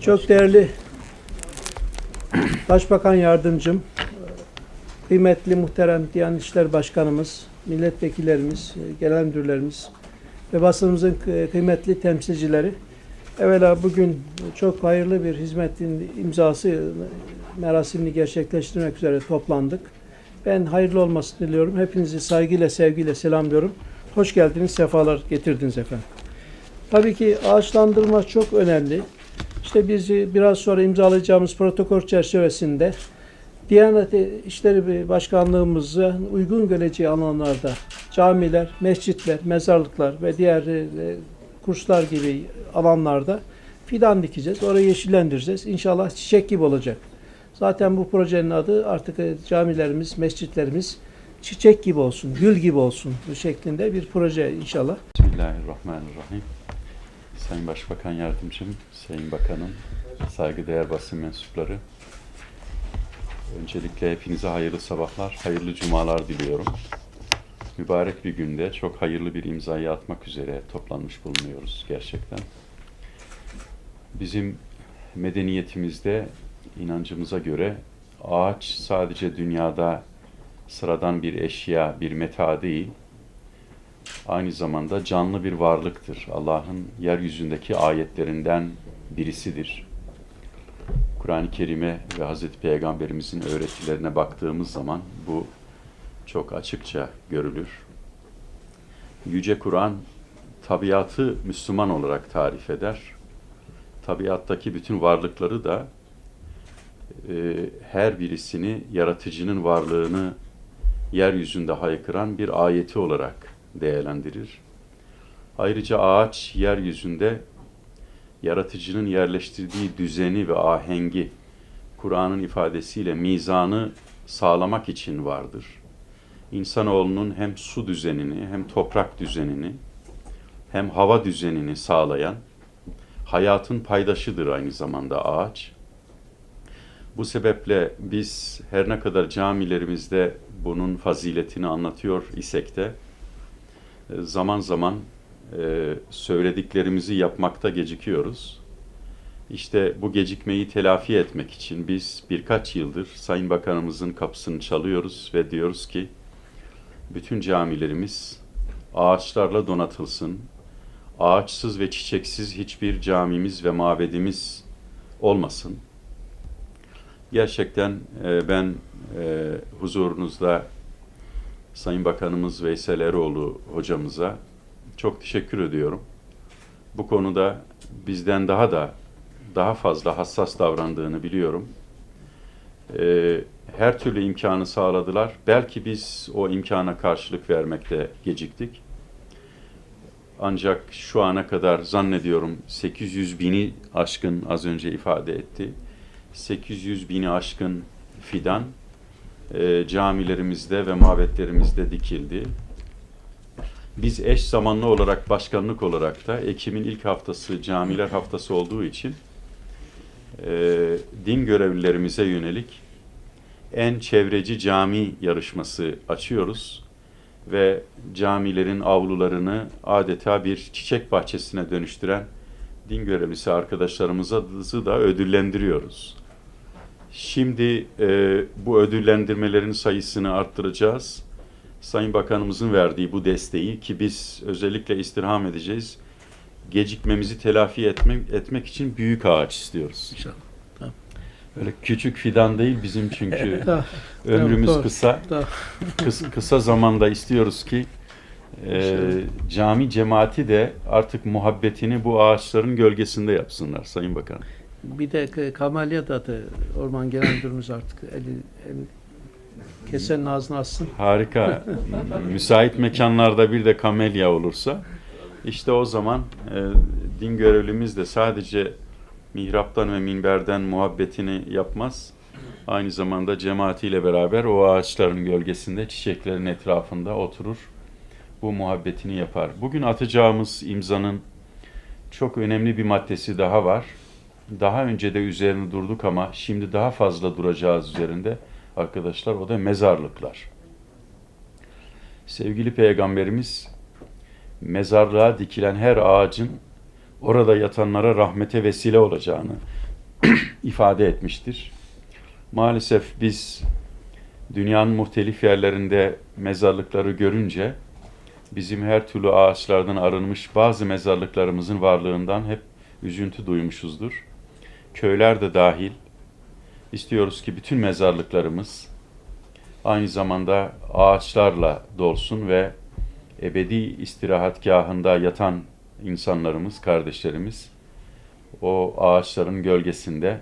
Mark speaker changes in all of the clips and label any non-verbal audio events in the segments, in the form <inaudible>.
Speaker 1: Çok değerli Başbakan Yardımcım, kıymetli muhterem Diyanet İşleri Başkanımız, milletvekillerimiz, genel müdürlerimiz ve basınımızın kı- kıymetli temsilcileri. Evvela bugün çok hayırlı bir hizmetin imzası merasimini gerçekleştirmek üzere toplandık. Ben hayırlı olmasını diliyorum. Hepinizi saygıyla, sevgiyle selamlıyorum. Hoş geldiniz, sefalar getirdiniz efendim. Tabii ki ağaçlandırma çok önemli. İşte biz e, biraz sonra imzalayacağımız protokol çerçevesinde Diyanet İşleri Başkanlığımıza uygun göreceği alanlarda camiler, mescitler, mezarlıklar ve diğer e, kurslar gibi alanlarda fidan dikeceğiz. Orayı yeşillendireceğiz. İnşallah çiçek gibi olacak. Zaten bu projenin adı artık e, camilerimiz, mescitlerimiz çiçek gibi olsun, gül gibi olsun bu şeklinde bir proje inşallah.
Speaker 2: Bismillahirrahmanirrahim. Sayın Başbakan Yardımcım, Sayın Bakanım, saygıdeğer basın mensupları. Öncelikle hepinize hayırlı sabahlar, hayırlı cumalar diliyorum. Mübarek bir günde çok hayırlı bir imzayı atmak üzere toplanmış bulunuyoruz gerçekten. Bizim medeniyetimizde inancımıza göre ağaç sadece dünyada sıradan bir eşya, bir meta değil, aynı zamanda canlı bir varlıktır. Allah'ın yeryüzündeki ayetlerinden birisidir. Kur'an-ı Kerim'e ve Hazreti Peygamberimizin öğretilerine baktığımız zaman bu çok açıkça görülür. Yüce Kur'an tabiatı Müslüman olarak tarif eder. Tabiattaki bütün varlıkları da e, her birisini yaratıcının varlığını yeryüzünde haykıran bir ayeti olarak değerlendirir. Ayrıca ağaç yeryüzünde yaratıcının yerleştirdiği düzeni ve ahengi Kur'an'ın ifadesiyle mizanı sağlamak için vardır. İnsanoğlunun hem su düzenini hem toprak düzenini hem hava düzenini sağlayan hayatın paydaşıdır aynı zamanda ağaç. Bu sebeple biz her ne kadar camilerimizde bunun faziletini anlatıyor isek de zaman zaman e, söylediklerimizi yapmakta gecikiyoruz. İşte bu gecikmeyi telafi etmek için biz birkaç yıldır Sayın Bakanımızın kapısını çalıyoruz ve diyoruz ki bütün camilerimiz ağaçlarla donatılsın. Ağaçsız ve çiçeksiz hiçbir camimiz ve mabedimiz olmasın. Gerçekten e, ben e, huzurunuzda Sayın Bakanımız Veysel Eroğlu hocamıza çok teşekkür ediyorum. Bu konuda bizden daha da daha fazla hassas davrandığını biliyorum. Ee, her türlü imkanı sağladılar. Belki biz o imkana karşılık vermekte geciktik. Ancak şu ana kadar zannediyorum 800 bini aşkın az önce ifade etti. 800 bini aşkın fidan e, camilerimizde ve mabetlerimizde dikildi. Biz eş zamanlı olarak başkanlık olarak da Ekim'in ilk haftası camiler haftası olduğu için e, din görevlilerimize yönelik en çevreci cami yarışması açıyoruz ve camilerin avlularını adeta bir çiçek bahçesine dönüştüren din görevlisi arkadaşlarımızı da ödüllendiriyoruz. Şimdi e, bu ödüllendirmelerin sayısını arttıracağız. Sayın Bakanımızın verdiği bu desteği ki biz özellikle istirham edeceğiz. Gecikmemizi telafi etmek, etmek için büyük ağaç istiyoruz.
Speaker 1: İnşallah.
Speaker 2: Öyle küçük fidan değil bizim çünkü <laughs> ömrümüz
Speaker 1: doğru.
Speaker 2: kısa. Kıs- kısa zamanda istiyoruz ki e, cami cemaati de artık muhabbetini bu ağaçların gölgesinde yapsınlar Sayın Bakan.
Speaker 1: Bir de k- kamelya da adı Orman Genel Müdürümüz artık eli, eli kesenin ağzını açsın.
Speaker 2: Harika. <laughs> Müsait mekanlarda bir de kamelya olursa işte o zaman e, din görevlimiz de sadece mihraptan ve minberden muhabbetini yapmaz. Aynı zamanda cemaatiyle beraber o ağaçların gölgesinde çiçeklerin etrafında oturur. Bu muhabbetini yapar. Bugün atacağımız imzanın çok önemli bir maddesi daha var. Daha önce de üzerine durduk ama şimdi daha fazla duracağız üzerinde arkadaşlar o da mezarlıklar. Sevgili Peygamberimiz mezarlığa dikilen her ağacın orada yatanlara rahmete vesile olacağını <clears throat> ifade etmiştir. Maalesef biz dünyanın muhtelif yerlerinde mezarlıkları görünce bizim her türlü ağaçlardan arınmış bazı mezarlıklarımızın varlığından hep üzüntü duymuşuzdur. Köyler de dahil istiyoruz ki bütün mezarlıklarımız aynı zamanda ağaçlarla dolsun ve ebedi istirahatgahında yatan insanlarımız, kardeşlerimiz o ağaçların gölgesinde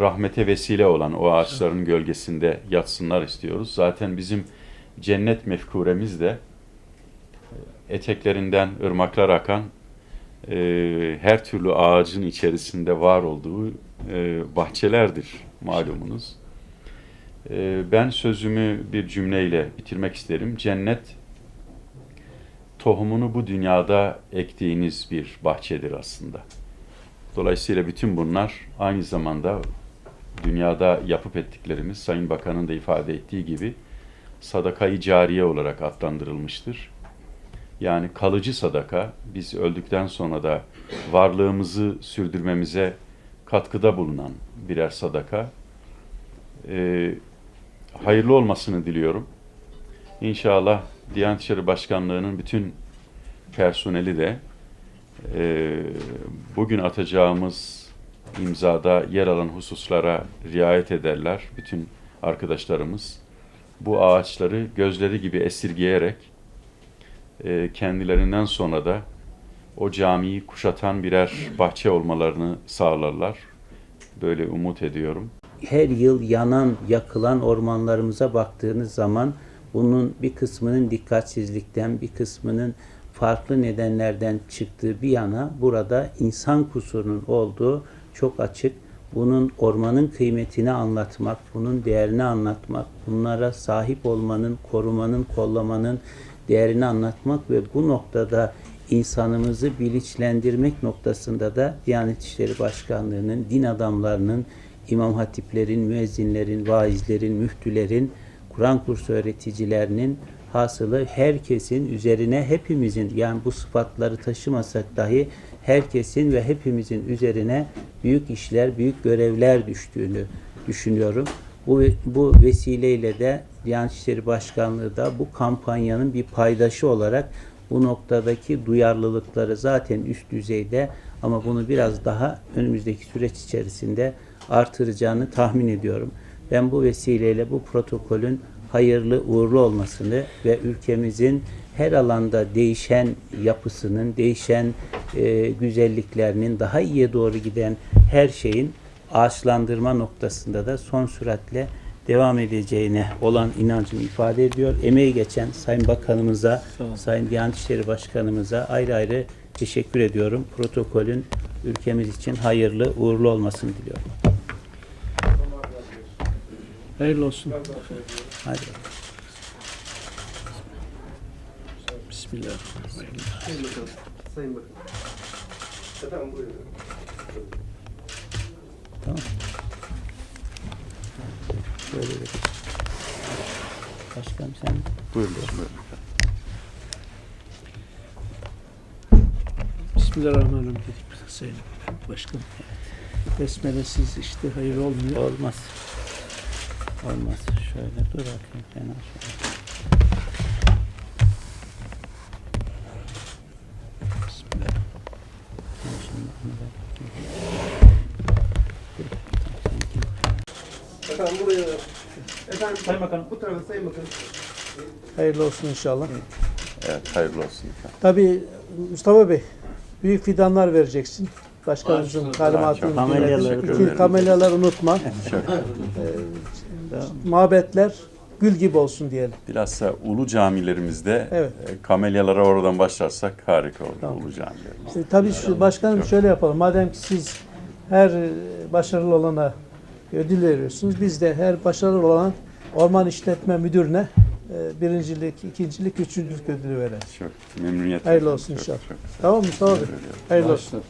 Speaker 2: rahmete vesile olan o ağaçların gölgesinde yatsınlar istiyoruz. Zaten bizim cennet mefkuremiz de eteklerinden ırmaklar akan e, her türlü ağacın içerisinde var olduğu e, bahçelerdir malumunuz. E, ben sözümü bir cümleyle bitirmek isterim. Cennet tohumunu bu dünyada ektiğiniz bir bahçedir aslında. Dolayısıyla bütün bunlar aynı zamanda dünyada yapıp ettiklerimiz Sayın Bakan'ın da ifade ettiği gibi sadakayı cariye olarak adlandırılmıştır. Yani kalıcı sadaka biz öldükten sonra da varlığımızı sürdürmemize katkıda bulunan birer sadaka. Ee, hayırlı olmasını diliyorum. İnşallah Diyanet İşleri Başkanlığı'nın bütün personeli de e, bugün atacağımız imzada yer alan hususlara riayet ederler. Bütün arkadaşlarımız bu ağaçları gözleri gibi esirgeyerek e, kendilerinden sonra da o camiyi kuşatan birer bahçe olmalarını sağlarlar. Böyle umut ediyorum.
Speaker 3: her yıl yanan, yakılan ormanlarımıza baktığınız zaman bunun bir kısmının dikkatsizlikten, bir kısmının farklı nedenlerden çıktığı bir yana burada insan kusurunun olduğu çok açık. Bunun ormanın kıymetini anlatmak, bunun değerini anlatmak, bunlara sahip olmanın, korumanın, kollamanın değerini anlatmak ve bu noktada insanımızı bilinçlendirmek noktasında da Diyanet İşleri Başkanlığı'nın, din adamlarının, imam hatiplerin, müezzinlerin, vaizlerin, müftülerin, Kur'an kursu öğreticilerinin hasılı herkesin üzerine hepimizin yani bu sıfatları taşımasak dahi herkesin ve hepimizin üzerine büyük işler, büyük görevler düştüğünü düşünüyorum. Bu, bu vesileyle de Diyanet İşleri Başkanlığı da bu kampanyanın bir paydaşı olarak bu noktadaki duyarlılıkları zaten üst düzeyde ama bunu biraz daha önümüzdeki süreç içerisinde artıracağını tahmin ediyorum. Ben bu vesileyle bu protokolün hayırlı uğurlu olmasını ve ülkemizin her alanda değişen yapısının, değişen e, güzelliklerinin daha iyiye doğru giden her şeyin ağaçlandırma noktasında da son süratle devam edeceğine olan inancımı ifade ediyor. Emeği geçen Sayın Bakanımıza, Sayın Diyanet İşleri Başkanımıza ayrı ayrı teşekkür ediyorum. Protokolün ülkemiz için hayırlı, uğurlu olmasını diliyorum.
Speaker 1: Hayırlı olsun.
Speaker 3: Hadi.
Speaker 1: Bismillahirrahmanirrahim.
Speaker 4: Sayın Bakan. Efendim buyurun.
Speaker 3: Tamam. Şöyle de. Başkanım sen
Speaker 2: Buyurun. buyurun.
Speaker 1: Bismillahirrahmanirrahim dedik Sayın Başkanım. Besmelesiz işte hayır olmuyor.
Speaker 3: olmaz. Olmaz. Şöyle dur bakayım fena şöyle.
Speaker 1: Bismillah.
Speaker 3: Ben şimdi onu da- Dur, sen git.
Speaker 4: Efendim buraya. Efendim
Speaker 1: Sayın Bakanım.
Speaker 4: bu tarafa Sayın Bakan.
Speaker 1: Hayırlı olsun inşallah.
Speaker 2: Evet, hayırlı olsun.
Speaker 1: Tabii Mustafa Bey, büyük fidanlar vereceksin. Başkanımızın talimatını
Speaker 3: Kamelyaları
Speaker 1: dinledik.
Speaker 2: unutma.
Speaker 1: İki kamelyaları unutma.
Speaker 3: Tamam.
Speaker 1: Mabetler gül gibi olsun diyelim.
Speaker 2: Bilhassa ulu camilerimizde
Speaker 1: Evet.
Speaker 2: e, kamelyalara oradan başlarsak harika olur
Speaker 1: Tamam.
Speaker 2: ulu camilerimiz.
Speaker 1: İşte tabii şu başkanım şöyle yapalım. Madem ki siz her e, başarılı olana ödül veriyorsunuz. Biz de her başarılı olan orman işletme müdürüne e, birincilik, ikincilik, üçüncülük ödülü verelim.
Speaker 2: Çok memnuniyet
Speaker 1: Hayırlı olsun
Speaker 2: Çok-
Speaker 1: inşallah.
Speaker 2: çok
Speaker 1: Tamam mı
Speaker 2: ediyorum.
Speaker 1: Hayırlı olsun.